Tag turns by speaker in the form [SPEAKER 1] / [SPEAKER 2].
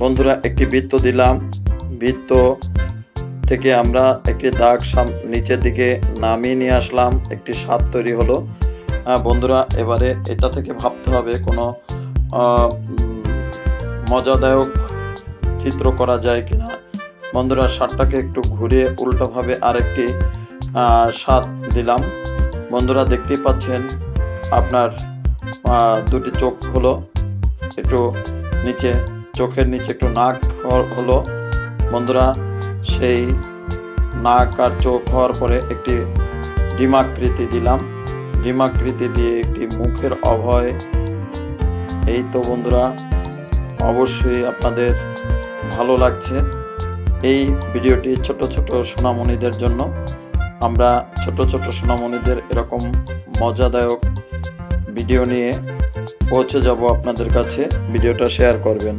[SPEAKER 1] বন্ধুরা, একটি বৃত্ত দিলাম। বৃত্ত থেকে আমরা একটি দাগ নিচের দিকে নামিয়ে নিয়ে আসলাম। একটি স্বাদ তৈরি হলো। বন্ধুরা, এবারে এটা থেকে ভাবতে হবে কোনো মজাদায়ক চিত্র করা যায় কিনা। বন্ধুরা শার্টটাকে একটু ঘুরিয়ে উল্টোভাবে আরেকটি স্বাদ দিলাম। বন্ধুরা, দেখতেই পাচ্ছেন আপনার দুটি চোখ হলো একটু নিচে। চোখের নিচে একটু নাক হলো বন্ধুরা, সেই নাক আর চোখ হওয়ার পরে একটি ডিমাকৃতি দিলাম। ডিমাকৃতি দিয়ে একটি মুখের অভয়। এই তো বন্ধুরা, অবশ্যই আপনাদের ভালো লাগছে এই ভিডিওটি ছোট ছোট সোনামণিদের জন্য। আমরা ছোট ছোট সোনামণিদের এরকম মজাদায়ক ভিডিও নিয়ে পৌঁছে যাব আপনাদের কাছে। ভিডিওটা শেয়ার করবেন।